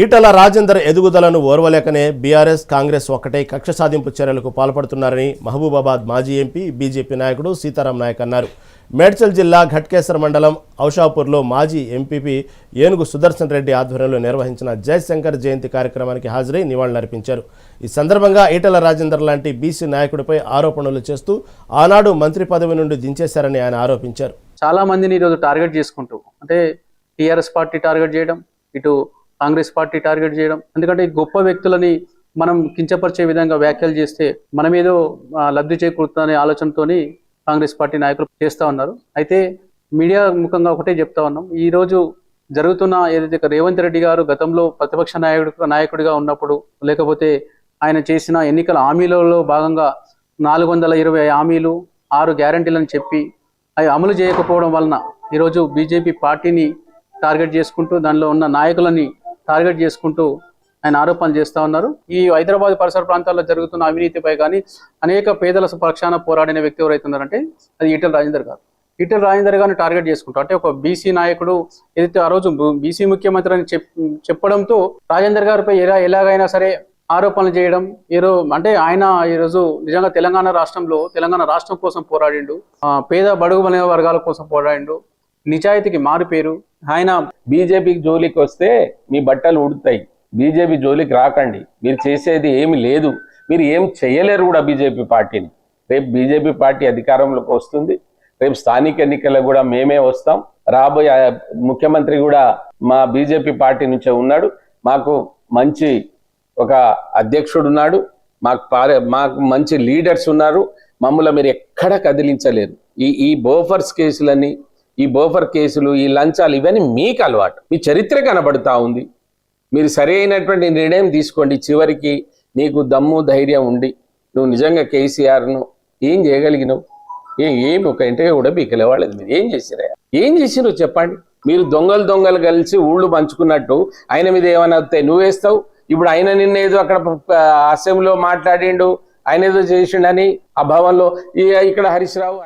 ఈటల రాజేందర్ ఎదుగుదలను ఓర్వలేకనే బీఆర్ఎస్ కాంగ్రెస్ ఒక్కటే కక్ష సాధింపు చర్యలకు పాల్పడుతున్నారని మహబూబాబాద్ మాజీ ఎంపీ బీజేపీ నాయకుడు సీతారాం నాయక్ అన్నారు. మేడ్చల్ జిల్లా ఘట్కేశ్వర మండలం ఔషాపూర్లో మాజీ ఎంపీపీ ఏనుగు సుదర్శన్ రెడ్డి ఆధ్వర్యంలో నిర్వహించిన జయశంకర్ జయంతి కార్యక్రమానికి హాజరై నివాళులర్పించారు. ఈ సందర్భంగా ఈటల రాజేందర్ లాంటి బీసీ నాయకుడిపై ఆరోపణలు చేస్తూ ఆనాడు మంత్రి పదవి నుండి దించేశారని ఆయన ఆరోపించారు. చాలా మందిని ఈరోజు టార్గెట్ చేసుకుంటూ అంటే టీఆర్ఎస్ పార్టీ టార్గెట్ చేయడం ఇటు కాంగ్రెస్ పార్టీ టార్గెట్ చేయడం. ఎందుకంటే గొప్ప వ్యక్తులని మనం కించపరిచే విధంగా వ్యాఖ్యలు చేస్తే మనం ఏదో లబ్ధి చేకూరుతుందనే ఆలోచనతోని కాంగ్రెస్ పార్టీ నాయకులు చేస్తా ఉన్నారు. అయితే మీడియా ముఖంగా ఒకటే చెప్తా ఉన్నాం. ఈరోజు జరుగుతున్న ఏదైతే రేవంత్ రెడ్డి గారు గతంలో ప్రతిపక్ష నాయకుడు నాయకుడిగా ఉన్నప్పుడు లేకపోతే ఆయన చేసిన ఎన్నికల హామీలలో భాగంగా నాలుగు వందల ఇరవై హామీలు ఆరు గ్యారంటీలను చెప్పి అవి అమలు చేయకపోవడం వలన ఈరోజు బీజేపీ పార్టీని టార్గెట్ చేసుకుంటూ దానిలో ఉన్న నాయకులని టార్గెట్ చేసుకుంటూ ఆయన ఆరోపణలు చేస్తా ఉన్నారు. ఈ హైదరాబాద్ పరిసర ప్రాంతాల్లో జరుగుతున్న అవినీతిపై కానీ అనేక పేదల పక్షాన పోరాడిన వ్యక్తి ఎవరైతే ఉన్నారంటే అది ఈటల రాజేందర్ గారు. ఈటల రాజేందర్ గారిని టార్గెట్ చేసుకుంటూ అంటే ఒక బీసీ నాయకుడు ఏదైతే ఆ రోజు బీసీ ముఖ్యమంత్రి అని చెప్పడంతో రాజేందర్ గారిపై ఎలా ఎలాగైనా సరే ఆరోపణలు చేయడం ఏదో అంటే ఆయన ఈరోజు నిజంగా తెలంగాణ రాష్ట్రంలో తెలంగాణ రాష్ట్రం కోసం పోరాడిండు పేద బడుగు వర్గాల కోసం పోరాడిండు నిజాయితీకి మారు పేరు ఆయన బీజేపీకి జోలికి వస్తే మీ బట్టలు ఉడుతాయి. బీజేపీ జోలికి రాకండి. మీరు చేసేది ఏమి లేదు. మీరు ఏం చేయలేరు కూడా బీజేపీ పార్టీని. రేపు బీజేపీ పార్టీ అధికారంలోకి వస్తుంది. రేపు స్థానిక ఎన్నికల్లో కూడా మేమే వస్తాం. రాబోయే ముఖ్యమంత్రి కూడా మా బీజేపీ పార్టీ నుంచే ఉన్నాడు. మాకు మంచి ఒక అధ్యక్షుడు ఉన్నాడు. మాకు పారే మాకు మంచి లీడర్స్ ఉన్నారు. మమ్మల్ని మీరు ఎక్కడ కదిలించలేరు. ఈ ఈ బోఫర్స్ కేసులని ఈ బోఫర్ కేసులు ఈ లంచాలు ఇవన్నీ మీకు అలవాటు. మీ చరిత్ర కనబడుతూ ఉంది. మీరు సరైనటువంటి నిర్ణయం తీసుకోండి. చివరికి నీకు దమ్ము ధైర్యం ఉండి నువ్వు నిజంగా కేసీఆర్ను ఏం చేయగలిగినావు? ఏ ఏమి? ఒక ఇంటిగా కూడా బీకలేవాళ్ళది మీరు ఏం చేసిరా ఏం చేసినావు చెప్పండి? మీరు దొంగలు దొంగలు కలిసి ఊళ్ళు పంచుకున్నట్టు ఆయన మీద ఏమైనా వస్తాయి నువ్వేస్తావు ఇప్పుడు ఆయన నిన్న ఏదో అక్కడ అసెంబ్లీలో మాట్లాడిండు. ఆయన ఏదో చేసిండని ఆ భవన్లో ఇక్కడ హరీష్ రావు